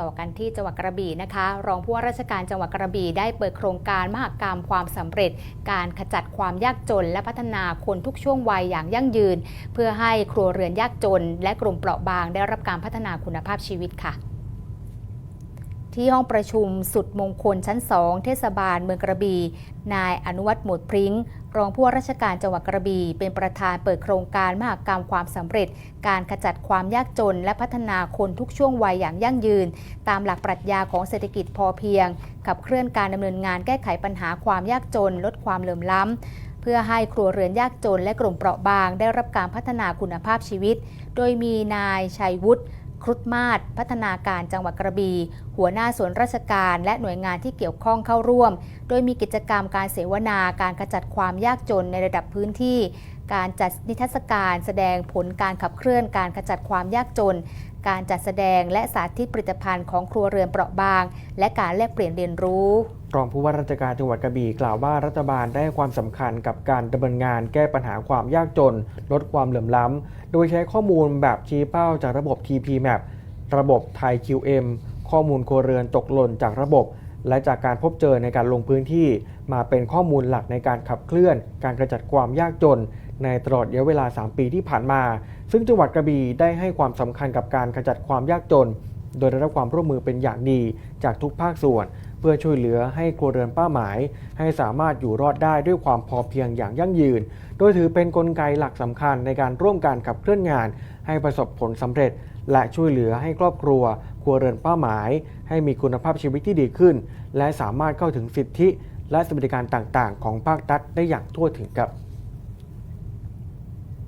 ต่อกันที่จังหวัดกระบี่นะคะ รองผู้ว่าราชการจังหวัดกระบี่ได้เปิดโครงการมหกรรมความสำเร็จ การขจัดความยากจน และพัฒนาคนทุกช่วงวัยอย่างยั่งยืน เพื่อให้ครัวเรือนยากจน และกลุ่มเปราะบางได้รับการพัฒนาคุณภาพชีวิตค่ะ ที่ห้องประชุมสุดมงคลชั้น 2 เทศบาลเมืองกระบี่ นายอนุวัฒน์หมวดพริ้ง รองผู้ว่าราชการจังหวัดกระบี่เป็นประธานเปิดโครงการมหากรรมความสำเร็จ การขจัดความยากจน และพัฒนาคนทุกช่วงวัยอย่างยั่งยืน ตามหลักปรัชญาของเศรษฐกิจพอเพียง ขับเคลื่อนการดำเนินงานแก้ไขปัญหาความยากจน ลดความเหลื่อมล้ำเพื่อให้ครัวเรือนยากจนและกลุ่มเปราะบาง ได้รับการพัฒนาคุณภาพชีวิต โดยมีนายชัยวุฒิ ครุฑมาศพัฒนาการจังหวัดกระบี่หัวหน้าส่วนราชการและหน่วยงานที่เกี่ยวข้องเข้าร่วม โดยมีกิจกรรมการเสวนา การขจัดความยากจนในระดับพื้นที่ การจัดนิทรรศการแสดงผลการขับเคลื่อนการขจัดความยากจน การจัดแสดงและสาธิตผลิตภัณฑ์ของครัวเรือนเปราะบาง และการแลกเปลี่ยนเรียนรู้ รองผู้ว่าราชการจังหวัดกระบี่กล่าวว่ารัฐบาลได้ให้ความสำคัญกับการดำเนินงานแก้ปัญหาความยากจน ลดความเหลื่อมล้ำโดยใช้ข้อมูลแบบชี้เป้าจากระบบ TP Map ระบบไทย QM ข้อมูลครัวเรือนตกหล่นจากระบบ และจากการพบเจอในการลงพื้นที่ มาเป็นข้อมูลหลักในการขับเคลื่อน การกระจัดความยากจน ในตลอดระยะเวลา 3 ปีที่ผ่านมา ซึ่งจังหวัดกระบี่ได้ให้ความสำคัญกับการขจัดความยากจน โดยได้รับความร่วมมือเป็นอย่างดีจากทุกภาคส่วน พื่อช่วยเหลือให้ครัวเรือนเป้าหมาย ให้สามารถอยู่รอดได้ด้วยความพอเพียงอย่างยั่งยืน โดยถือเป็นนกลไกหลักสำคัญในการร่วมกันขับเคลื่อนงาน ให้ประสบผลสำเร็จ และช่วยเหลือให้ครอบครัวครัวเรือนเป้าหมาย ให้มีคุณภาพชีวิตที่ดีขึ้น และสามารถเข้าถึงสิทธิ และสวัสดิการต่างๆ ของภาครัฐได้อย่างทั่วถึงครับ